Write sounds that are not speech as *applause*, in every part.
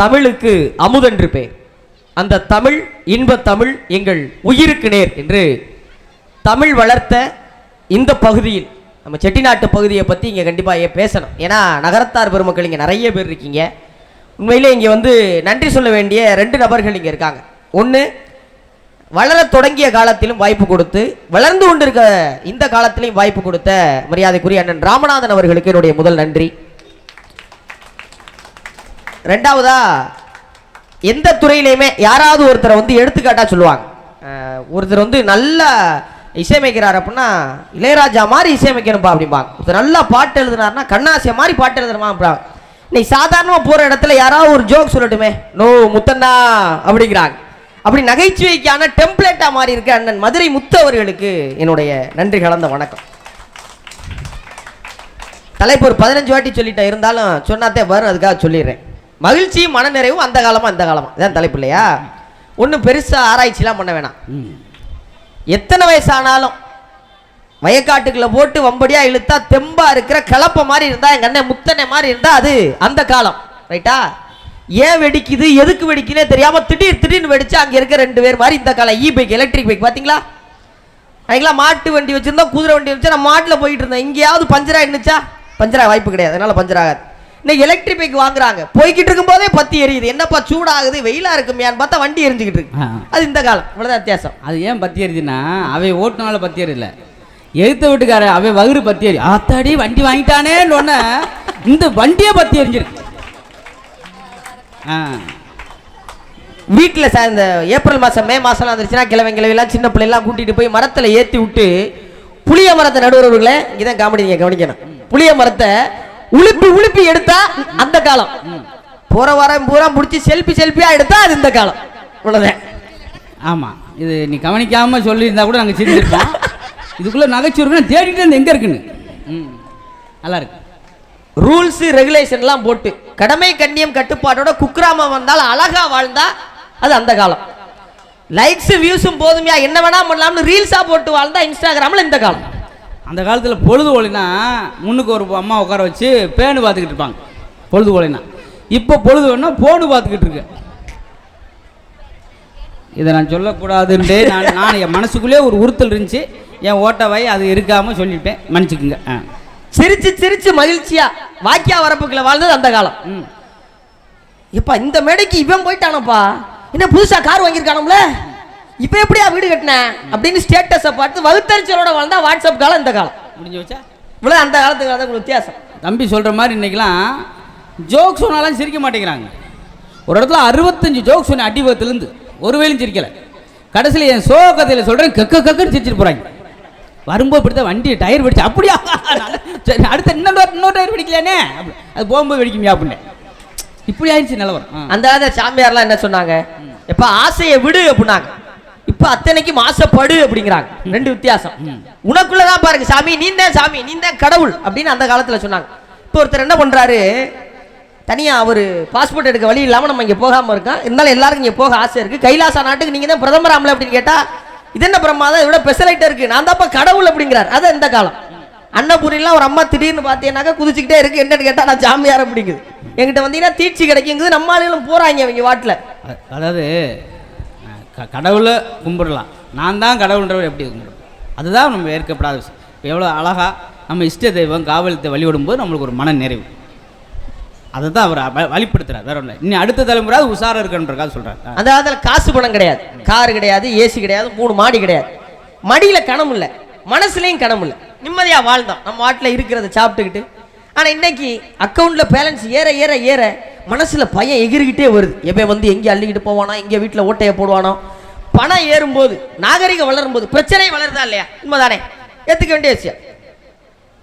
தமிழுக்கு அமுதென்று பேர். அந்த தமிழ் இன்ப தமிழ் எங்கள் உயிருக்கு நேர் என்று தமிழ் வளர்த்த இந்த பகுதியில் நம்ம செட்டிநாட்டு பகுதியை பற்றி இங்கே கண்டிப்பாக பேசணும். ஏன்னா நகரத்தார் பெருமக்கள் இங்கே நிறைய பேர் இருக்கீங்க. உண்மையிலே இங்கே வந்து நன்றி சொல்ல வேண்டிய ரெண்டு நபர்கள் இங்கே இருக்காங்க. ஒன்று வளரத் தொடங்கிய காலத்திலும் வாய்ப்பு கொடுத்து வளர்ந்து கொண்டிருக்க இந்த காலத்திலையும் வாய்ப்பு கொடுத்த மரியாதைக்குரிய அண்ணன் ராமநாதன் அவர்களுக்கு என்னுடைய முதல் நன்றி. ரெண்டாவதா எந்த துறையிலையுமே யாராவது ஒருத்தரை வந்து எடுத்துக்காட்டாக சொல்லுவாங்க. ஒருத்தர் வந்து நல்லா இசையமைக்கிறார் அப்படின்னா இளையராஜா மாதிரி இசையமைக்கணும்ப்பா அப்படிம்பாங்க. ஒருத்தர் நல்லா பாட்டு எழுதுனாருன்னா கண்ணாசிய மாதிரி பாட்டு எழுதுறமா அப்படின் இன்னைக்கு சாதாரணமாக போகிற இடத்துல யாராவது ஒரு ஜோக் சொல்லட்டுமே. நோ முத்தண்ணா அப்படிங்கிறாங்க. அப்படி நகைச்சுவைக்கான டெம்ப்ளேட்டாக மாறி இருக்க அண்ணன் மதுரை முத்து அவர்களுக்கு என்னுடைய நன்றி கலந்த வணக்கம். தலைப்பு ஒரு பதினஞ்சு வாட்டி சொல்லிட்டேன். இருந்தாலும் சொன்னாத்தே வரும் அதுக்காக சொல்லிடுறேன். மகிழ்ச்சியும் மனநிறைவும் அந்த காலமா அந்த காலமா? இதான் தலைப்பு இல்லையா ஒன்றும் பெருசாக ஆராய்ச்சிலாம் பண்ண வேணாம். எத்தனை வயசானாலும் வயக்காட்டுக்குள்ள போட்டு வம்படியா இழுத்தா தெம்பா இருக்கிற கலப்ப மாதிரி இருந்தா எங்க அண்ணன் முத்தனை மாதிரி இருந்தா அது அந்த காலம். ரைட்டா? ஏன் வெடிக்குது எதுக்கு வெடிக்குதுனே தெரியாம திடீர் திடீர்னு வெடிச்சு அங்க இருக்க ரெண்டு பேர் மாதிரி இந்த காலம். இ பைக் எலக்ட்ரிக் பைக் பாத்தீங்களா? அதுக்கெல்லாம் மாட்டு வண்டி வச்சிருந்தோம் குதிரை வண்டி வச்சு நம்ம மாட்டில் போயிட்டு இருந்தோம் எங்கேயாவது பஞ்சர் ஆயிடுச்சா பஞ்சர் ஆக வாய்ப்பு கிடையாது. அதனால பஞ்சர் ஆகாது. இன்னைக்கு எலக்ட்ரிக் பைக் வாங்குறாங்க. போய்கிட்டு இருக்கும் போதே பத்தி எரியுது. என்னப்பா சூடாகுது? வெயிலா இருக்குமையான்னு பார்த்தா வண்டி எரிஞ்சுக்கிட்டு இருக்கு. அது இந்த காலம். இவ்வளவுதான் வித்தியாசம். அது ஏன் பத்தி எரியுதுன்னா அவன் ஓட்டுனால பத்தி எரியல. எழுத்த வீட்டுக்கார அவன் வகுறு பத்தி எரி ஆத்தாடி வண்டி வாங்கிட்டானேன்னு ஒன்ன இந்த வண்டியே பத்தி எரிஞ்சிருக்கு. வீட்டில் சார் இந்த ஏப்ரல் மாதம் மே மாதம்லாம் வந்துருச்சுன்னா கிழமை கிழவிலாம் சின்ன பிள்ளைலாம் கூட்டிகிட்டு போய் மரத்தில் ஏற்றி விட்டு புளிய மரத்தை நடுவர்களே இதான் காமெடி நீங்கள் கவனிக்கணும். புளிய மரத்தை உளுப்பி உளுப்பி எடுத்தா அந்த காலம். போகிற வாரம் பூரா முடிச்சு செல்ஃபி செல்ஃபியாக எடுத்தா அது இந்த காலம். இவ்வளோதான் ஆமாம் இது நீ கவனிக்காம சொல்லியிருந்தா கூட நாங்கள் சிரிஞ்சிருப்போம் *laughs* இதுக்குள்ளே நகைச்சுவை தேடிட்டு இருந்து எங்கே இருக்குன்னு? நல்லா இருக்கு. ரூல்ஸு ரெகுலேஷன்லாம் போட்டு கடமை கண்ணியம் கட்டுப்பாட்டோட குக்கிராமம் வந்தால் அழகா வாழ்ந்தா அது அந்த காலம். லைக்ஸ் வியூஸும் போதுமையா. என்ன வேணா பண்ணலாம்னு ரீல்ஸாக போட்டு வாழ்ந்தா இன்ஸ்டாகிராமில் இந்த காலம். அந்த காலத்தில் பொழுது ஓலினா முன்னுக்கு ஒரு அம்மா உட்கார வச்சு பேனு பார்த்துக்கிட்டு இருப்பாங்க. பொழுது ஓலினா இப்போ பொழுது வேணா போனு பார்த்துக்கிட்டு இருக்கு. இதை நான் சொல்லக்கூடாதுன்ட்டு நான் நான் என் மனசுக்குள்ளே ஒரு உறுத்தல் இருந்துச்சு. என் ஓட்டவை அது இருக்காமல் சொல்லிட்டேன். மன்னிச்சுக்குங்க. ஆ. சிரிச்சு சிரிச்சு மகிழ்ச்சியா வாக்கியா வரப்புக்குள்ள வாழ்ந்தது அந்த காலம். ம். இப்ப இந்த மேடைக்கு இவன் போயிட்டானப்பா. என்ன புதுசா கார் வாங்கியிருக்கானும்ல? இப்ப எப்படியா வீடு கட்டின? அப்படின்னு ஸ்டேட்டஸை பார்த்து வகுத்தறிச்சலோட வாழ்ந்தா வாட்ஸ்அப் காலம் இந்த காலம். முடிஞ்சு வச்சா இவ்வளவு அந்த காலத்துக்கு காலத்துக்கு வித்தியாசம். தம்பி சொல்கிற மாதிரி இன்னைக்கெல்லாம் ஜோக் சொன்னாலும் சிரிக்க மாட்டேங்கிறாங்க. ஒரு இடத்துல அறுபத்தஞ்சு ஜோக் சொன்ன அடிவத்துலேருந்து ஒரு வேலையும் சிரிக்கலை. கடைசியில் என் சோ கதையில் சொல்கிறேன் கக்க கக்குன்னு சிரிச்சிட்டு போகிறாங்க வரும்போது இப்படி தான் வண்டி டயர் வெடிச்சு அப்படியா? சரி அடுத்த இன்னொரு இன்னொரு டயர் வெடிக்கலையானே? அப்படி. அது போகும்போது வெடிக்குமியா அப்படின்னு. இப்படி ஆயிடுச்சு நிலவரம். அந்த சாமியார்லாம் என்ன சொன்னாங்க? இப்ப ஆசையை விடு அப்படின்னாங்க. இப்ப அத்தனைக்கும் ஆசைப்படு அப்படிங்கிறாங்க. ரெண்டு வித்தியாசம். உனக்குள்ளதான் பாருங்க சாமி நீ தான் சாமி நீ தான் கடவுள் அப்படின்னு அந்த காலத்துல சொன்னாங்க. இப்போ ஒருத்தர் என்ன பண்றாரு தனியா அவர் பாஸ்போர்ட் எடுக்க வழி இல்லாம நம்ம இங்க போகாம இருக்கோம் இருந்தாலும் எல்லாருக்கும் இங்க போக ஆசை இருக்கு. கைலாசா நாட்டுக்கு நீங்க தான் பிரதமர் ஆமல அப்படின்னு கேட்டா இது என்ன பிரமாதம் இதோட ஸ்பெஷலைட்டா இருக்கு. நான் தான்ப்பா கடவுள் அப்படிங்கிறார். அது இந்த காலம். அன்னபூரிலாம் ஒரு அம்மா திடீர்னு பார்த்தீங்கன்னாக்கா குதிச்சுக்கிட்டே இருக்கு. என்னன்னு கேட்டா நான் சாமியார் அப்படிங்குது. என்கிட்ட வந்தீங்கன்னா தீட்சி கிடைக்குங்குது. நம்ம ஆளுகளும் போறாங்க அவங்க வாட்டில். அதாவது க- கடவுளை கும்பிடலாம். நான் தான் கடவுள்ன்றவர் எப்படி கும்பிடும் அதுதான் நம்ம ஏற்கப்படாத விஷயம். இப்போ எவ்வளோ அழகாக நம்ம இஷ்ட தெய்வம் காவலத்தை வழிபடும்போது நம்மளுக்கு ஒரு மன நிறைவு. அதை தான் அவர் வழிப்படுத்துறாரு. வேற ஒன்று இன்னும் அடுத்த தலைமுறை உஷாராக இருக்கணுன்றக்காக சொல்கிறார் அதாவது காசு பணம் கிடையாது. கார் கிடையாது ஏசி கிடையாது மூணு மாடி கிடையாது. மடியில் கணம் இல்லை. மனசுலேயும் கணம் இல்லை. நிம்மதியாக வாழ்ந்தோம். நம்ம வாட்டில் இருக்கிறத சாப்பிட்டுக்கிட்டு. ஆனால் இன்னைக்கு அக்கௌண்ட்டில் பேலன்ஸ் ஏற ஏற ஏற மனசில் பையன் எகிரிக்கிட்டே வருது. எப்போ வந்து எங்கே அள்ளிக்கிட்டு போவானோ எங்கே வீட்டில் ஓட்டையை போடுவானோ. பணம் ஏறும்போது நாகரிகம் வளரும் போது பிரச்சனை வளருதா இல்லையா? உண்மைதானே? ஏற்றுக்க வேண்டிய விஷயம்.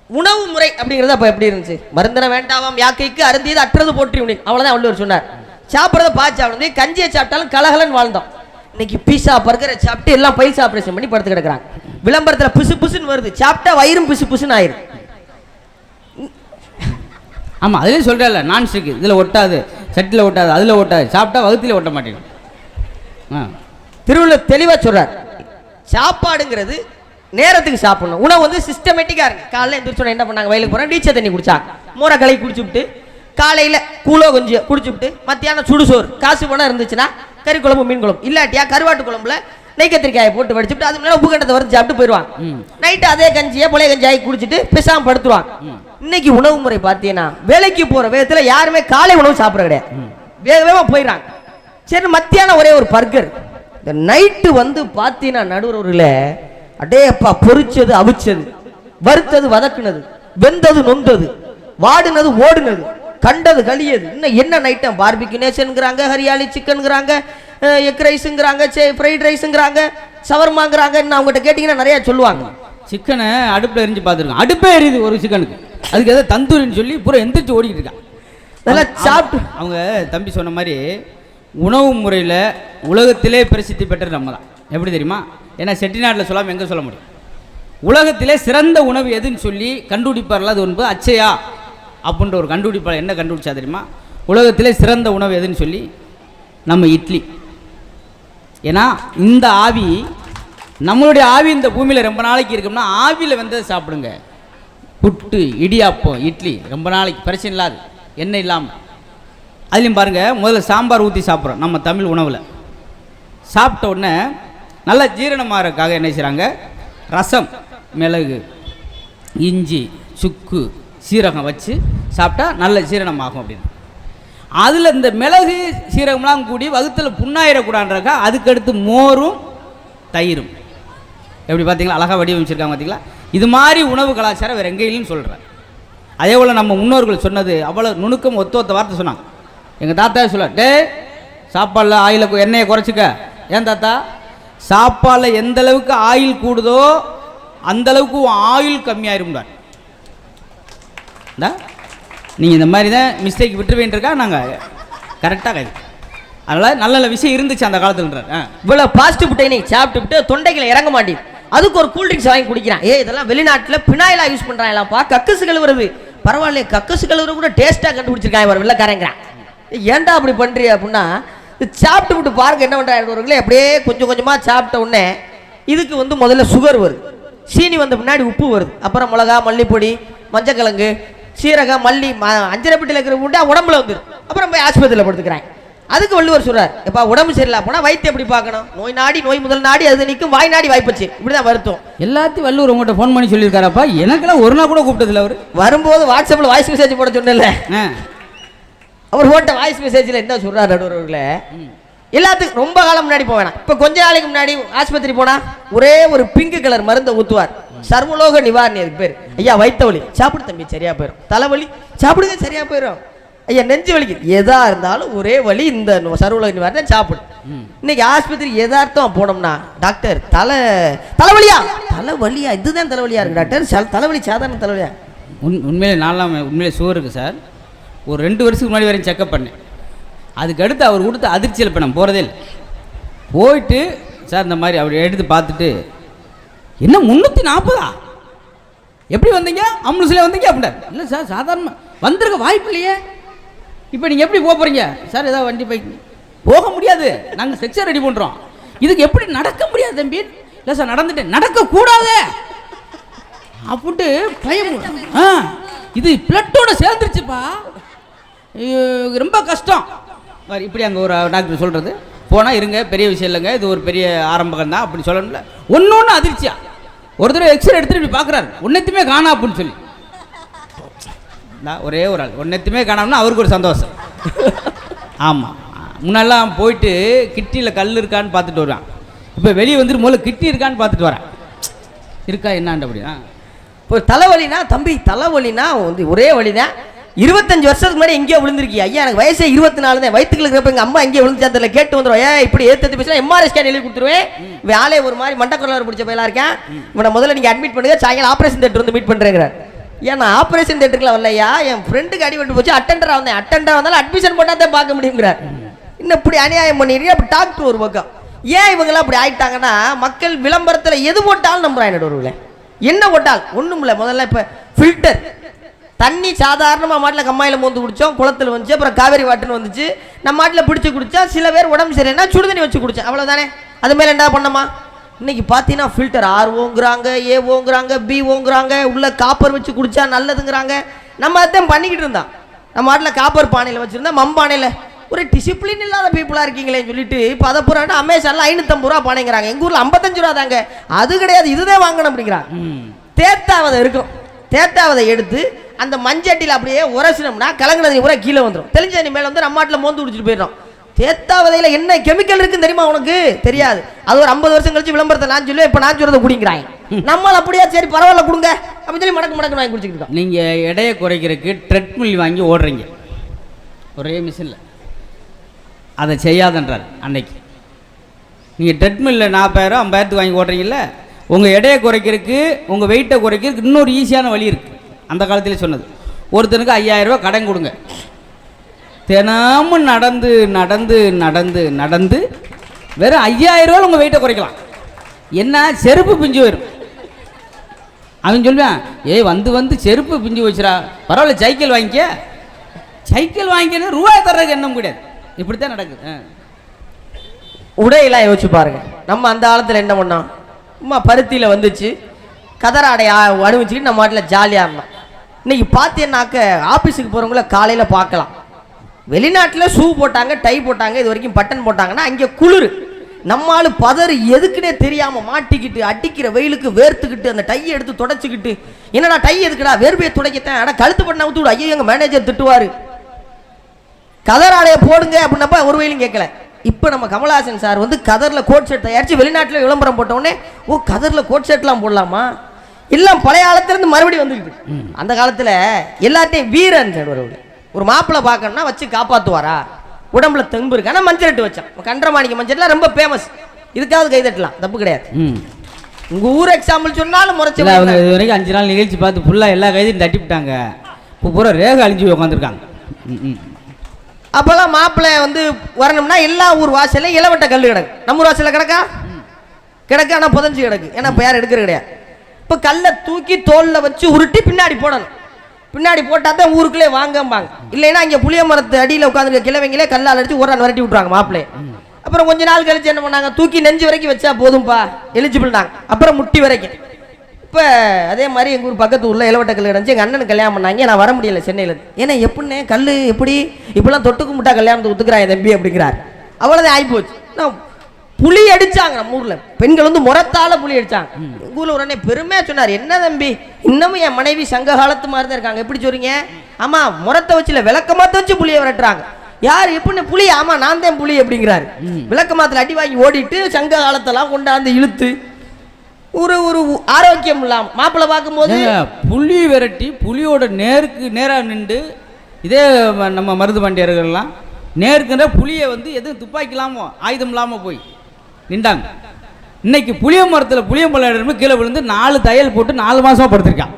உணவு முறை அப்படிங்கிறது அப்போ எப்படி இருந்துச்சு? மருந்தன வேண்டாமாம் யாக்கைக்கு அருந்தியது அற்றது போற்றி உனி அவ்வளோதான் வள்ளுவர் சொன்னார். சாப்பிட்றத பார்த்து சாப்பிடுறது கஞ்சியை சாப்பிட்டாலும் கலகலன்னு வாழ்ந்தோம் இன்னைக்கு பீஸா பர்கரை சாப்பிட்டு எல்லாம் பைல்ஸ் ஆப்ரேஷன் பண்ணி படுத்து கிடக்குறாங்க. விளம்பரத்தில் புசு புசுன்னு வருது. சாப்பிட்டா வயிறும் புசு புசுன்னு ஆயிரும். ஆமாம் அதுலேயும் சொல்கிறேன்ல நான் ஸ்டிக்கு இதில் ஒட்டாது சட்டியில் ஒட்டாது அதில் ஒட்டாது. சாப்பிட்டா வகுத்தில் ஒட்ட மாட்டேங்கும் ஆ. திருவள்ளுவர் தெளிவாக சொல்கிறார் சாப்பாடுங்கிறது நேரத்துக்கு சாப்பிடணும். உணவு வந்து சிஸ்டமேட்டிக்காக இருக்குது காலையில் எந்திரிச்சோட என்ன பண்ணாங்க? வயலுக்கு போகிறாங்க டீச்சர் தண்ணி குடிச்சாங்க மூரை கலை குடிச்சு விட்டு காலையில் கூழோ கொஞ்சம் குடிச்சுவிட்டு மத்தியானம் சுடுசோறு காசு பணம் இருந்துச்சுன்னா கறி குழம்பு மீன் குழம்பு. இல்லாட்டியா கருவாட்டு குழம்புல நெய் கத்திரிக்காயை போட்டு வடிச்சுட்டு அது மேலே உப்பு கண்டத்தை வறுத்து சாப்பிட்டு போயிடுவாங்க. நைட்டு அதே கஞ்சியை பழைய கஞ்சியாகி குடிச்சிட்டு பிசாமல் படுத்துருவாங்க. இன்னைக்கு உணவு முறை பார்த்தீங்கன்னா வேலைக்கு போகிற வேகத்தில் யாருமே காலை உணவு சாப்பிட கிடையாது. வேக வேகமாக போயிடறாங்க. சரி மத்தியானம் ஒரே ஒரு பர்கர். இந்த நைட்டு வந்து பார்த்தீங்கன்னா நடுவரில் அடேப்பா பொறிச்சது அவிச்சது வறுத்தது வதக்குனது வெந்தது நொந்தது வாடுனது ஓடுனது கண்டது கழியது. இன்னும் என்ன நைட்டம் பார்பிக்யூ நேஷனுங்கிறாங்க ஹரியாலி சிக்கனுங்கிறாங்க எக் ரைஸுங்கிறாங்க ஃப்ரைட் ரைஸுங்கிறாங்க சவர்மாங்கிறாங்க இன்னும் அவங்ககிட்ட கேட்டிங்கன்னா நிறையா சொல்லுவாங்க. சிக்கனை அடுப்பில் எரிஞ்சு பார்த்துருக்கோம் அடுப்பே எரியுது ஒரு சிக்கனுக்கு. அதுக்கு ஏதோ தந்தூரின்னு சொல்லி பூரா எந்திரிச்சு ஓடிக்கிட்டு இருக்கான். இதெல்லாம் சாப்பிட்டு அவங்க தம்பி சொன்ன மாதிரி உணவு முறையில் உலகத்திலே பிரசித்தி பெற்றது நம்ம தான் எப்படி தெரியுமா? ஏன்னா செட்டிநாட்டில் சொல்லாமல் எங்கே சொல்ல முடியும்? உலகத்திலே சிறந்த உணவு எதுன்னு சொல்லி கண்டுபிடிப்பார்ல அது ஒன்பது அச்சையா? அப்படின்ற ஒரு கண்டுபிடிப்பாளர் என்ன கண்டுபிடிச்சா தெரியுமா? உலகத்திலே சிறந்த உணவு எதுன்னு சொல்லி நம்ம இட்லி. ஏன்னா இந்த ஆவி நம்மளுடைய ஆவி இந்த பூமியில் ரொம்ப நாளைக்கு இருக்கும்னா ஆவியில் வந்ததை சாப்பிடுங்க. புட்டு இடியாப்பம் இட்லி ரொம்ப நாளைக்கு பிரச்சனை இல்லாது. எண்ணெய் இல்லாமல் அதுலேயும் பாருங்கள் முதல்ல சாம்பார் ஊற்றி சாப்பிட்றோம் நம்ம தமிழ் உணவில். சாப்பிட்ட உடனே நல்லா ஜீரணமாகறதுக்காக என்ன செய்கிறாங்க ரசம் மிளகு இஞ்சி சுக்கு சீரகம் வச்சு சாப்பிட்டா நல்ல ஜீரணமாகும் அப்படின்னு. அதில் இந்த மிளகு சீரகம்லாம் கூடி வகுத்தில் புண்ணாயிடக்கூடாதுன்றக்கா அதுக்கடுத்து மோரும் தயிரும். எப்படி பார்த்தீங்களா? அழகாக வடிவமைச்சிருக்காங்க பார்த்தீங்களா? இது மாதிரி உணவு கலாச்சாரம் வேறு எங்கேயும் சொல்கிறேன் அதே போல் நம்ம முன்னோர்கள் சொன்னது அவ்வளோ நுணுக்கம் ஒத்த ஒத்த வார்த்தை சொன்னாங்க. எங்கள் தாத்தா சொல்ல டே சாப்பாடில் ஆயில எண்ணெயை குறைச்சிக்க. ஏன் தாத்தா? சாப்பாடில் எந்த அளவுக்கு ஆயில் கூடுதோ அந்த அளவுக்கு ஆயில் கம்மியாயிரும்டார் நீங்கள் இந்த மாதிரி தான் மிஸ்டேக் விட்டுருவேன்ருக்கா நாங்கள் கரெக்டாக கைது அதனால் நல்ல நல்ல விஷயம் இருந்துச்சு அந்த காலத்துலன்றார். இவ்வளோ பாசிட்டிவ் ஃபுட்டை சாப்பிட்டு சாப்பிட்டுட்டு தொண்டைகளை இறங்க மாட்டேங்குது அதுக்கு ஒரு கூல்ட்ரிங்க்ஸ் வாங்கி குடிக்கிறான். ஏ இதெல்லாம் வெளிநாட்டில் பினாயிலாக யூஸ் பண்றாங்களாப்பா. கக்கசு கழுவுறது. பரவாயில்ல கக்கசு கழுவுறது கூட டேஸ்ட்டாக கண்டுபிடிச்சிருக்காங்க ஒரு வெள்ளக்காரங்கிறான். ஏன்டா அப்படி பண்ணுறீ அப்படின்னா இது சாப்பிட்டு விட்டு பாருங்க என்ன பண்ணுறாங்க அப்படியே கொஞ்சம் கொஞ்சமாக சாப்பிட்ட உடனே இதுக்கு வந்து முதல்ல சுகர் வருது. சீனி வந்த பின்னாடி உப்பு வருது. அப்புறம் மிளகா மல்லிப்பொடி மஞ்சக்கிழங்கு சீரகம் மல்லி ம- அஞ்சரை பெட்டியில் இருக்கிற உண்டா உடம்புல வந்துடும் அப்புறம் போய் ஆஸ்பத்திரியில் படுத்துக்கிறாங்க. அதுக்கு வள்ளுவர் சொல்றார் எப்பா உடம்பு சரியில்லை போனா வயிற்று எப்படி பார்க்கணும்? நோய் நாடி நோய் முதல் நாடி அது நிற்கும் வாய் நாடி வாய்ப்பச்சு. இப்படிதான் வருத்தம். எல்லாத்தையும் வள்ளுவர் உங்கள்கிட்ட ஃபோன் பண்ணி சொல்லியிருக்காரப்பா. எனக்கெல்லாம் ஒரு நாள் கூட கூப்பிட்டதில்ல அவர். வரும்போது வாட்ஸ்அப்பில் வாய்ஸ் மெசேஜ் போட சொன்னல அவர் போட்ட வாய்ஸ் மெசேஜில் என்ன சொல்றாரு நடுவர்களே எல்லாத்துக்கும் ரொம்ப காலம் முன்னாடி போக வேணாம். இப்போ கொஞ்ச நாளைக்கு முன்னாடி ஆஸ்பத்திரி போனா ஒரே ஒரு பிங்க் கலர் மருந்தை ஊத்துவார். சர்வலோக நிவாரணி அதுக்கு பேர். ஐயா வயித்த வலி. சாப்பிடு தம்பி சரியா போயிடும் தலைவலி சாப்பிடுங்க சரியா போயிடும் ஐயா நெஞ்சு வலிக்கு எதா இருந்தாலும் ஒரே வலி இந்த சர்வலோக நிவாரணை சாப்பிடு இன்னைக்கு ஆஸ்பத்திரி எதார்த்தம் போனோம்னா டாக்டர் தலை தலைவலியா? தலைவலியா? இதுதான் தலைவலியா இருக்கு டாக்டர். தலைவலி சாதாரண தலைவலியா? உண் உண்மையிலே நான்லாம் உண்மையிலே சுகர் இருக்குது சார் ஒரு ரெண்டு வருஷத்துக்கு முன்னாடி வரையும் செக்கப் பண்ணேன். அதுக்கு அடுத்து அவர் கொடுத்த அதிர்ச்சியில் இப்போ நான் போகிறதே இல்லை. போயிட்டு சார் இந்த மாதிரி அவர் எடுத்து பார்த்துட்டு என்ன முந்நூற்றி நாற்பதா? எப்படி வந்தீங்க? அம்புலன்ஸ்லேயே வந்தீங்க? அப்படின்னா இல்லை சார் சாதாரண வந்திருக்க வாய்ப்பு இல்லையே. இப்போ நீங்கள் எப்படி போக போகிறீங்க சார் ஏதாவது வண்டி பைக் போக முடியாது. நாங்கள் செக்ஸை ரெடி பண்ணுறோம் இதுக்கு எப்படி நடக்க முடியாது தம்பி? இல்லை சார் நடந்துட்டேன் நடக்கக்கூடாதே அப்படின்ட்டு பயம் ஆ இது பிளட்டோட சேர்ந்துருச்சுப்பா. ரொம்ப கஷ்டம். இப்படி அங்கே ஒரு டாக்டர் சொல்கிறது போனால் இருங்க பெரிய விஷயம் இல்லைங்க. இது ஒரு பெரிய ஆரம்பகம் தான் அப்படின்னு சொல்லணும்ல. ஒன்று ஒன்று அதிர்ச்சியா. ஒரு தடவை எக்ஸ்ரே எடுத்துட்டு இப்படி பார்க்குறாரு ஒன்றத்தையுமே காணா அப்படின்னு சொல்லி. நான் ஒரே ஒரு ஆள். ஒன்றத்தையுமே காணோம்னா அவருக்கு ஒரு சந்தோஷம். ஆமாம் முன்னெல்லாம் போயிட்டு கிட்டியில் கல் இருக்கான்னு பார்த்துட்டு வருவான். இப்போ வெளியே வந்துட்டு முதல்ல கிட்டி இருக்கான்னு பார்த்துட்டு வரேன். இருக்கா என்னான்ட்டு அப்படின்னா இப்போ தலைவலினா தம்பி தலைவலினா வந்து ஒரே வலிதான் இருபத்தஞ்சு வருஷத்துக்கு முன்னாடி எங்கேயோ விழுந்திருக்கியா? ஐயா எனக்கு வயசே இருபத்தி நாலு தான் வயிற்றுக்கு இருக்கிறப்ப எங்கள் அம்மா எங்கேயோ விழுந்துச்சா தெரியல. கேட்டு வந்துடும் ஏன் இப்படி ஏற்று பேசினா எம்ஆர்எஸ் ஸ்கேன் எழுதி கொடுத்துருவேன். இவன் ஆளே ஒரு மாதிரி மண்டக்குள்ள பிடிச்ச பயிலாக இருக்கேன். இவனை முதல்ல நீங்கள் அட்மிட் பண்ணுங்க. சாயங்காலம் ஆப்ரேஷன் தேட்டர் வந்து மீட் பண்ணுறேங்கிறார் ஏன் நான் ஆப்ரேஷன் தேட்டருக்குலாம் வரலையா? என் ஃப்ரெண்டுக்கு அடிபட்டு போச்சு அட்டண்டராக வந்தேன். அட்டண்டராக வந்தாலும் அட்மிஷன் போட்டால் தான் பார்க்க முடியுங்கிறார் இன்னும் இப்படி அநியாயம் பண்ணிடுறீங்க அப்படி டாக்டர் ஒரு பக்கம். ஏன் இவங்கெல்லாம் அப்படி ஆயிட்டாங்கன்னா மக்கள் விளம்பரத்தில் எது போட்டாலும் நம்புறாங்க நடுவில் என்ன போட்டால்? ஒன்றும் இல்லை. முதல்ல இப்போ ஃபில்டர் தண்ணி சாதாரணமாக மாட்டில் கம்மாயில் மோந்து குடித்தோம் குளத்தில் வந்துச்சு அப்புறம் காவேரி வாட்டுன்னு வந்துச்சு. நம்ம மாட்டில் பிடிச்சி குடித்தா சில பேர் உடம்பு சரியில்லைன்னா சுடுதண்ணி வச்சு குடிச்சேன். அவ்வளோதானே அது மேலே என்ன பண்ணமா இன்னைக்கு பார்த்தீங்கன்னா ஃபில்டர் ஆர் ஓங்குறாங்க ஏ ஓங்குறாங்க பி ஓங்குறாங்க உள்ள காப்பர் வச்சு குடிச்சா நல்லதுங்கிறாங்க. நம்ம அதான் பண்ணிக்கிட்டு இருந்தோம் நம்ம மாட்டில் காப்பர் பானையில் வச்சுருந்தா மம்பானையில் ஒரு டிசிப்ளின் இல்லாத பீப்புளாக இருக்கீங்களேன்னு சொல்லிட்டு அதை பூரா அமேசானில் ஐநூற்றம்பது ரூபா பானைங்கிறாங்க. எங்கள் ஊரில் ஐம்பத்தஞ்சு ரூபா தாங்க. அது கிடையாது இதுதான் வாங்கணும் அப்படிங்கிறாங்க தேத்தாவதை இருக்கும். தேத்தாவதை எடுத்து அந்த மஞ்சட்டியில் அப்படியே உரசினோம்னா கலங்கினது பூரா கீழே வந்துடும் தெளிஞ்ச தண்ணி மேலே வந்து நம்ம மாட்டில் மோந்து குடிச்சிட்டு போயிடும் தேத்தாவதையில் என்ன கெமிக்கல் இருக்குன்னு தெரியுமா உனக்கு? தெரியாது. அது ஒரு ஐம்பது வருஷம் கழிச்சு விளம்பரத்தை நான் சொல்லுவேன் இப்போ நான் சொல்றதை குடிங்கிறாங்க நம்மள அப்படியே சரி பரவாயில்ல கொடுங்க. அப்படின்னு சொல்லி மடக்கு மடக்கு வாங்கி குடிச்சிட்டு இருக்கோம். நீங்கள் எடையை குறைக்கிறதுக்கு ட்ரெட்மில் வாங்கி ஓடுறீங்க. ஒரே மிஷினில் அதை செய்யாதன்றார் அன்னைக்கு. நீங்கள் ட்ரெட்மில்லில் நாற்பதாயிரம் ஐம்பதாயிரத்துக்கு வாங்கி ஓடுறீங்கல்ல உங்கள் எடையை குறைக்கிறதுக்கு உங்கள் வெயிட்டை குறைக்கிறதுக்கு இன்னொரு ஈஸியான வழி இருக்குது அந்த காலத்திலே சொன்னது. ஒருத்தனுக்கு ஐயாயிரம் ரூபாய் கடன் கொடுங்க. தினமும் நடந்து நடந்து நடந்து நடந்து வெறும் ஐயாயிரம் ரூபாய் உங்கள் வெயிட்டை குறைக்கலாம். என்ன? செருப்பு பிஞ்சு வரும் அவன் சொல்லுவான் ஏய் வந்து வந்து செருப்பு பிஞ்சு வச்சுரா பரவாயில்ல சைக்கிள் வாங்கிக்க. சைக்கிள் வாங்கிக்கணும் ரூபாய் தர்றதுக்கு எண்ணம் கிடையாது. இப்படித்தான் நடக்குது. ஆ. உடையெல்லாம் யோசிச்சு பாருங்க. நம்ம அந்த காலத்தில் என்ன பண்ணோம்? சும்மா பருத்தியில் வந்துச்சு. கதற அடைய அனுபவிச்சுக்கிட்டு நம்ம மாட்டில் ஜாலியாக இருந்தோம். இன்னைக்கு பார்த்தீங்கன்னாக்க ஆஃபீஸுக்கு போகிறவங்கள காலையில் பார்க்கலாம். வெளிநாட்டில் ஷூ போட்டாங்க டை போட்டாங்க இது வரைக்கும் பட்டன் போட்டாங்கன்னா அங்கே குளிர். நம்மால் பதறு எதுக்குன்னே தெரியாமல் மாட்டிக்கிட்டு அடிக்கிற வெயிலுக்கு வேர்த்துக்கிட்டு அந்த டையை எடுத்து தொடச்சிக்கிட்டு என்னடா டை எதுக்குடா வேர்வையை துடைக்கத்தான் ஆனால் கழுத்து பண்ண விடு ஐயோ எங்கள் மேனேஜர் திட்டுவார். கதர் ஆடையை போடுங்க அப்படின்னப்ப ஒரு வயலும் கேட்கல. இப்போ நம்ம கமலஹாசன் சார் வந்து கதரில் கோட் ஷர்ட் தயாரித்து வெளிநாட்டில் விளம்பரம் போட்ட உடனே ஓ கதரில் கோட் ஷர்ட்லாம் போடலாமா? எல்லாம் பழைய காலத்துலேருந்து மறுபடியும் வந்துக்கிட்டு அந்த காலத்தில் எல்லாத்தையும் வீரன். வருவார். ஒரு மாப்பிள்ளை பார்க்கணும்னா வச்சு காப்பாற்றுவாரா உடம்புல தெம்பு இருக்கு. ஆனால் மஞ்சள் வச்சான். கன்றமாணிக்க மஞ்சள்லாம் ரொம்ப ஃபேமஸ் இதுக்காவது கைதட்டலாம். தப்பு கிடையாது. ம். உங்கள் ஊர் எக்ஸாம்பிள் சொன்னாலும் முறைச்சி அவங்க இது வரைக்கும் அஞ்சு நாள் நிகழ்ச்சி பார்த்து ஃபுல்லாக எல்லா கைதையும் தட்டி விட்டாங்க இப்போ பூரா ரேகை அழிஞ்சு உட்காந்துருக்காங்க அப்போல்லாம் மாப்பிள்ளை வந்து வரணும்னா எல்லா ஊர் வாசல்ல இளவட்ட கல் கிடக்கு. நம்ம ஊர் வாசல்ல கிடக்கா? கிடக்கு ஆனால் புதஞ்சு கிடக்கு. ஏன்னா இப்போ யாரும் எடுக்கிறது கிடையாது. இப்போ கல்லை தூக்கி தோலில் வச்சு உருட்டி பின்னாடி போடணும். பின்னாடி போட்டால் தான் ஊருக்குள்ளே வாங்கம்பாங்க. இல்லைன்னா இங்கே புளிய மரத்து அடியில் உட்காந்துருக்க கிழவங்களே கல்லால் அடிச்சு ஒரு நாள் விரட்டி விட்ருவாங்க மாப்பிள்ளைய. அப்புறம் கொஞ்ச நாள் கழிச்சு என்ன பண்ணாங்க? தூக்கி நெஞ்சு வரைக்கும் வச்சா போதும்பா. எலிஜிபிள்னாங்க அப்புறம் முட்டி வரைக்கும். இப்போ அதே மாதிரி எங்கள் ஊர் பக்கத்து ஊரில் இளவட்ட கல் கிடந்துச்சு. எங்கள் அண்ணனுக்கு கல்யாணம் பண்ணாங்க. நான் வர முடியல சென்னையில் ஏன்னா எப்படின்னே கல் எப்படி? இப்படிலாம் தொட்டு கும்பிட்டா கல்யாணத்தை ஒத்துக்கிறான் தம்பி அப்படிங்கிறார். அவ்வளோதான் ஆகிப்போச்சு நான் புலி அடிச்சாங்க நம்ம ஊரில். பெண்கள் வந்து முறத்தால புலி அடிச்சாங்க. எங்கள் ஊரில் அண்ணன் பெருமையாக சொன்னார். என்ன தம்பி? இன்னமும் என் மனைவி சங்க காலத்து மாதிரி தான் இருக்காங்க. எப்படி சொல்றீங்க? ஆமாம் முறத்தை வச்சுல விளக்கமாத்த வச்சு புளியை விரட்டுறாங்க. யார் எப்படின்னு புலி ஆமா நான் தான் புலி அப்படிங்கிறாரு. விளக்கமாத்துல அடி வாங்கி ஓடிட்டு சங்க காலத்தெல்லாம் கொண்டாந்து இழுத்து ஒரு ஒரு ஆரோக்கியம் இல்லாம மாப்பிள்ளை பார்க்கும்போது புலி விரட்டி புலியோட நேருக்கு நேராக நின்று இதே நம்ம மருது பாண்டியர்கள்லாம் நேருக்குன்ற புலியை வந்து எதுவும் துப்பாக்கி இல்லாமல் ஆயுதம் இல்லாமல் போய் நின்றாங்க. இன்னைக்கு புளிய மரத்தில் புளியம்பழம் கீழே விழுந்து நாலு தையல் போட்டு நாலு மாசமா படுத்திருக்கான்.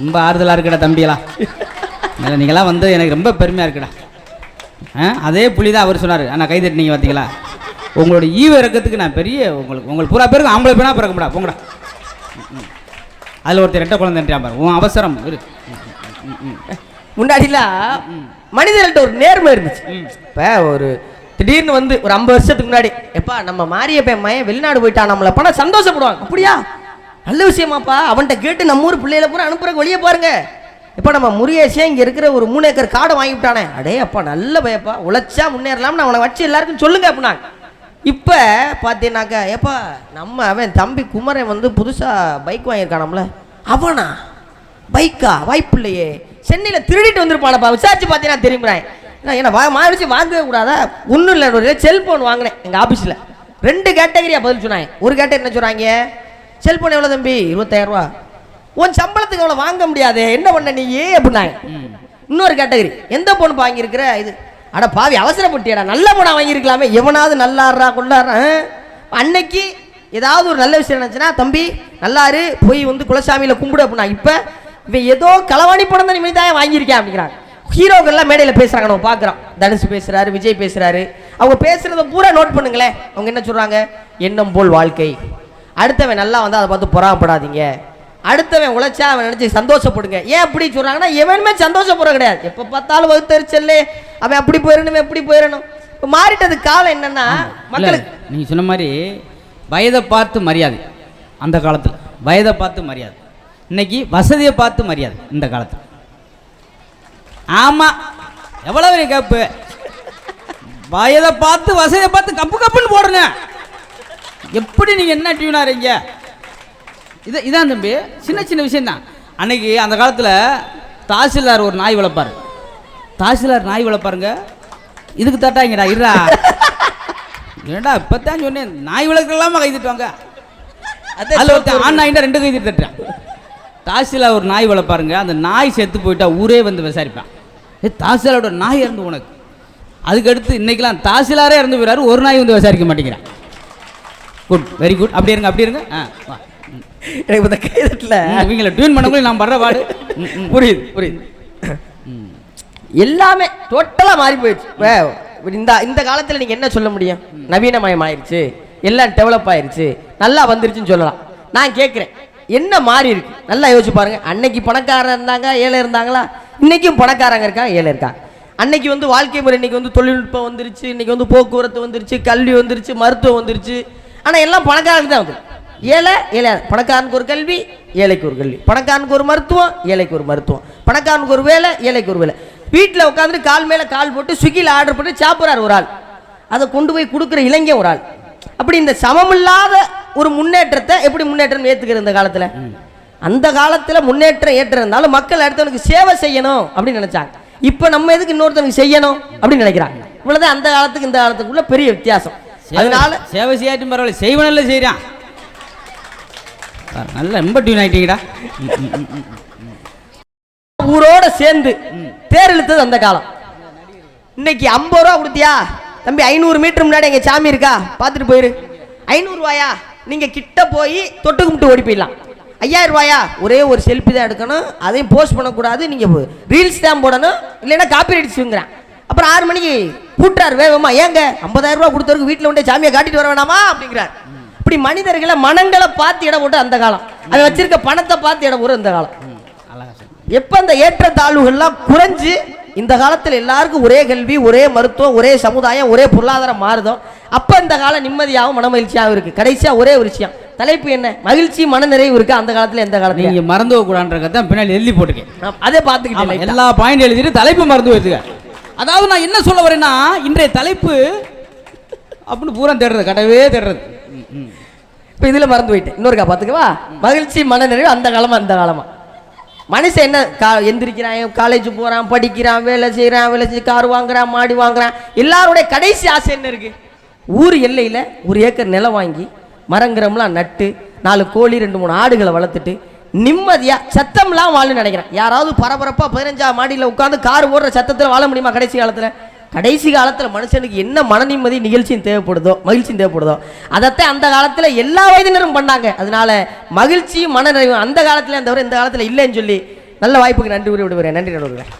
ரொம்ப ஆறுதலாக இருக்குடா தம்பிகளா இல்லை நீங்களாம் வந்து எனக்கு ரொம்ப பெருமையாக இருக்குடா. அதே புலி தான் அவர் சொன்னார். ஆனால் கை தட்டினீங்க பார்த்தீங்களா உங்களோட ஈவ இறக்கத்துக்கு நான் பெரிய உங்களுக்கு உங்களுக்கு பூரா பேருக்கு ஆம்பளை பேனா பிறக்கும்டா. போங்கடா. அதில் ஒருத்தர் ரெட்டை குழந்தைன்றான் பாரு. உன் அவசரம். இரு. முன்னாடிலாம் மனிதர்கள்ட்ட ஒரு நேர்மை இருந்துச்சு. இப்போ ஒரு திடீர்னு வந்து ஒரு ஐம்பது வருஷத்துக்கு முன்னாடி எப்பா நம்ம மாரியப்பன் மயன் வெளிநாடு போயிட்டான் நம்மளை பண்ண சந்தோஷப்படுவாங்க. அப்படியா? நல்ல விஷயமாப்பா. அவன்கிட்ட கேட்டு நம்ம ஊர் பிள்ளையில பூரா அனுப்புறக்கு வெளியே பாருங்க. இப்போ நம்ம முருகேஷே இங்கே இருக்கிற ஒரு மூணு ஏக்கர் காடை வாங்கி விட்டானே. அடே அப்பா நல்ல பயப்பா. உழைச்சா முன்னேறலாம்னு அவனை வச்சு எல்லாருக்கும் சொல்லுங்க அப்படின்னாங்க. இப்போ பார்த்தீங்கன்னாக்கா ஏப்பா நம்ம அவன் தம்பி குமரன் வந்து புதுசாக பைக் வாங்கியிருக்கானாம்ல. அவனா? பைக்கா வாய்ப்பு இல்லையே சென்னையில் திருடிட்டு வந்திருப்பானப்பா. விசாரிச்சு பார்த்தீங்கன்னா தெரியுமாய் என்ன வா மாறிச்சு வாங்கவே கூடாதா? ஒன்றும் இல்லை ஒரு செல்ஃபோன் வாங்கினேன் எங்கள் ஆஃபீஸில் ரெண்டு கேட்டகரியாக பதில் சொன்னாங்க. ஒரு கேட்டகரி என்ன சொல்கிறாங்க செல்ஃபோன் எவ்வளோ தம்பி? இருபத்தாயிரரூவா. உன் சம்பளத்துக்கு அவ்வளோ வாங்க முடியாதே. என்ன பண்ண நீ? அப்படின்னாங்க. இன்னொரு கேட்டகரி எந்த ஃபோன் வாங்கியிருக்கிற? இது. அட பாவி அவசரப்பட்டியடா. நல்ல போனா வாங்கியிருக்கலாமே. எவனாவது நல்லாடுறா கொண்டாடுறா அன்னைக்கு ஏதாவது ஒரு நல்ல விஷயம் நினச்சுன்னா தம்பி நல்லாரு போய் வந்து குலசாமியில் கும்பிடு அப்படின்னா இப்போ இவன் ஏதோ களவாணி படம் தான் நிமிடம் தான் வாங்கியிருக்கேன் அப்படிங்கிறாங்க. ஹீரோக்கள்லாம் மேடையில் பேசுகிறாங்க நம்ம பார்க்குறோம். தனுஷ் பேசுகிறாரு விஜய் பேசுகிறாரு அவங்க பேசுகிறத பூரா நோட் பண்ணுங்களேன். அவங்க என்ன சொல்கிறாங்க எண்ணம் போல் வாழ்க்கை. அடுத்தவன் நல்லா வந்து அதை பார்த்து பொறாமப்படாதீங்க. அடுத்தவன் உழைச்சா அவன் நினைச்சு சந்தோஷப்படுங்க. ஏன் அப்படி சொல்றாங்கன்னா எவனுமே சந்தோஷப்படுற கிடையாது. எப்போ பார்த்தாலும் வகுத்தறிச்சல்லே. அவன் அப்படி போயிடணும் எப்படி போயிடணும் இப்போ மாறிட்டது காலம் என்னன்னா மக்களுக்கு நீங்கள் சொன்ன மாதிரி வயதை பார்த்து மரியாதை. அந்த காலத்தில். வயதை பார்த்து மரியாதை. இன்னைக்கு வசதியை பார்த்து மரியாதை. இந்த காலத்தில். ஆமா. எவ்வளவு பெரிய கப்பு? வயதை பார்த்து வசதியை பார்த்து கப்பு கப்புன்னு போடுறேன். எப்படி நீங்க என்ன டியூனா இருக்கீங்க? இது இதான் தம்பி சின்ன சின்ன விஷயம் தான் அன்னைக்கு அந்த காலத்தில் தாசில்தார் ஒரு நாய் வளர்ப்பாரு. தாசில்தார் நாய் வளர்ப்பாருங்க. இதுக்கு தட்டாங்கடா இருடா. ஏடா இப்போத்தான் சொன்னேன் நாய் வளர்க்கலாமா கை தட்டுவாங்க. அதில் ஒருத்தன் ஆண் நாயின்னா ரெண்டு கை தட்டுறான் தாசிலா ஒரு நாய் வளர்ப்பாருங்க. அந்த நாய் செத்து போயிட்டா ஊரே வந்து விசாரிப்பான். ஏ தாசிலாவோட நாய் இறந்து உனக்கு அதுக்கடுத்து இன்னைக்கெல்லாம் தாசிலாரே இறந்து போயிறாரு ஒரு நாய் வந்து விசாரிக்க மாட்டேங்கிறான் குட் வெரி குட் அப்படி இருங்க அப்படி இருங்க. ஆ. எனக்கு இந்த கைதட்டில் இவங்களை டியூன் பண்ணக்குள்ள நான் படுற பாடு. புரியுது புரியுது. எல்லாமே டோட்டலா மாறி போயிடுச்சு. இந்த இந்த காலத்துல நீங்க என்ன சொல்ல முடியும்? நவீனமயம் ஆயிருச்சு எல்லாம் டெவலப் ஆயிருச்சு நல்லா வந்துருச்சுன்னு சொல்லலாம். நான் கேட்குறேன் என்ன மாறி இருக்கு? நல்லா யோசிச்சு பாருங்க. அன்னைக்கு பணக்காரன் இருந்தாங்க ஏழை இருந்தாங்களா? இன்றைக்கும் பணக்காரங்க இருக்காங்க ஏழை இருக்காங்க அன்னைக்கு வந்து வாழ்க்கை முறை இன்னைக்கு வந்து தொழில்நுட்பம் வந்துருச்சு இன்றைக்கி வந்து போக்குவரத்து வந்துருச்சு கல்வி வந்துருச்சு மருத்துவம் வந்துருச்சு. ஆனால் எல்லாம் பணக்காரனுக்கு தான் வந்து ஏழை ஏழை பணக்காரனுக்கு ஒரு கல்வி ஏழைக்கு ஒரு கல்வி. பணக்காரனுக்கு ஒரு மருத்துவம் ஏழைக்கு ஒரு மருத்துவம். பணக்காரனுக்கு ஒரு வேலை ஏழைக்கு ஒரு வேலை. வீட்டில் உட்காந்துட்டு கால் மேலே கால் போட்டு ஸ்விக்கியில் ஆர்டர் பண்ணி சாப்பிட்றாரு ஒரு ஆள். அதை கொண்டு போய் கொடுக்குற இளைஞன் ஒரு ஆள். அப்படி இந்த சமமில்லாத ஒரு முன்னேற்றத்தை எப்படி முன்னேற்றம் ஏற்றுக்கிற இந்த காலத்தில்? அந்த காலத்தில் முன்னேற்றம் ஏற்றம் இருந்தாலும் மக்கள் அடுத்தவனுக்கு சேவை செய்யணும் அப்படின்னு நினைச்சாங்க. இப்போ நம்ம எதுக்கு இன்னொருத்தனுக்கு செய்யணும் அப்படின்னு நினைக்கிறாங்க. இவ்வளவுதான் அந்த காலத்துக்கு இந்த காலத்துக்குள்ள பெரிய வித்தியாசம். அதனால சேவை செய்யாட்டும் பரவாயில்ல செய்வனில்ல செய்கிறான் நல்ல ரொம்ப டியூன் ம். ஊரோட சேர்ந்து தேர் இழுத்தது அந்த காலம். இன்னைக்கு ஐம்பது ரூபா கொடுத்தியா? தம்பி ஐநூறு மீட்டர் முன்னாடி எங்க சாமி இருக்கா? பார்த்துட்டு போயிரு. ஐநூறு ரூபாயா? நீங்க கிட்ட போய் தொட்டு கும்பிட்டு ஓடி போயிடலாம். ஐயாயிரம் ரூபாயா? ஒரே ஒரு செல்ஃபி தான் எடுக்கணும். அதையும் போஸ்ட் பண்ணக்கூடாது. நீங்கள் ரீல்ஸ் தான் போடணும். இல்லைன்னா காப்பி அடிச்சுங்கிறேன் அப்புறம் ஆறு மணிக்கு கூட்டுறாரு வேகமா. ஏங்க? ஐம்பதாயிரம் ரூபா கொடுத்தவருக்கு வீட்டில் உண்டே சாமியை காட்டிட்டு வர வேணாமா? அப்படிங்கிறார். இப்படி மனிதர்களை மனங்களை பார்த்து இடம் போட்டு அந்த காலம். அதை வச்சிருக்க பணத்தை பார்த்து இடம் போட்டு இந்த காலம். எப்போ அந்த ஏற்ற தாழ்வுகள்லாம் இந்த ஏற்றத்தாழ்வுகள்லாம் குறைஞ்சு இந்த காலத்தில் எல்லாருக்கும் ஒரே கல்வி ஒரே மருத்துவம் ஒரே சமுதாயம் ஒரே பொருளாதாரம் மாறுதோ அப்போ இந்த காலம் நிம்மதியாகவும் மனமகிழ்ச்சியாகவும் இருக்குது கடைசியாக ஒரே ஒரு விஷயம். தலைப்பு என்ன? மகிழ்ச்சி மனநிறைவு இருக்கு? அந்த காலத்துல எந்த காலத்துல? நீங்க மறந்து போகக்கூடாதுன்றத தான் பின்னாடி எழுதி போட்டுக்கேன் அதே பார்த்துக்கிட்டேன் எல்லா பாயிண்ட் எழுதிட்டு தலைப்பு மறந்து வச்சுக்க அதாவது நான் என்ன சொல்ல வரேன்னா இன்றைய தலைப்பு அப்படின்னு பூரா தேடுறது கடவே தேடுறது. இப்ப இதுல மறந்து போயிட்டேன். இன்னொருக்கா பாத்துக்கவா மகிழ்ச்சி மனநிறைவு அந்த காலமா அந்த காலமா? மனுஷன் என்ன கா எந்திரிக்கிறான் காலேஜ் போறான் படிக்கிறான் வேலை செய்றான் வேலை செஞ்சு கார் வாங்குறான் மாடி வாங்குறான். எல்லாருடைய கடைசி ஆசை என்ன இருக்கு? ஊர் எல்லையில ஒரு ஏக்கர் நிலம் வாங்கி மரங்கிரம்லாம் நட்டு நாலு கோழி ரெண்டு மூணு ஆடுகளை வளர்த்துட்டு நிம்மதியாக சத்தம்லாம் வாழணும்னு நினைக்கிறேன். யாராவது பரபரப்பா பதினஞ்சா மாடியில் உட்காந்து கார் ஓடுற சத்தத்தில் வாழ முடியுமா கடைசி காலத்தில்? கடைசி காலத்தில் மனுஷனுக்கு என்ன மன நிம்மதி நிகழ்ச்சியும் தேவைப்படுதோ மகிழ்ச்சியும் தேவைப்படுதோ? அதைத்தான் அந்த காலத்தில் எல்லா வயதினரும் பண்ணாங்க. அதனால மகிழ்ச்சியும் மனநிறைவும் அந்த காலத்தில் தவிர இந்த காலத்தில் இல்லைன்னு சொல்லி நல்ல வாய்ப்புக்கு நன்றி கூறி விடுகிறேன். நன்றி நடுவுகிறேன்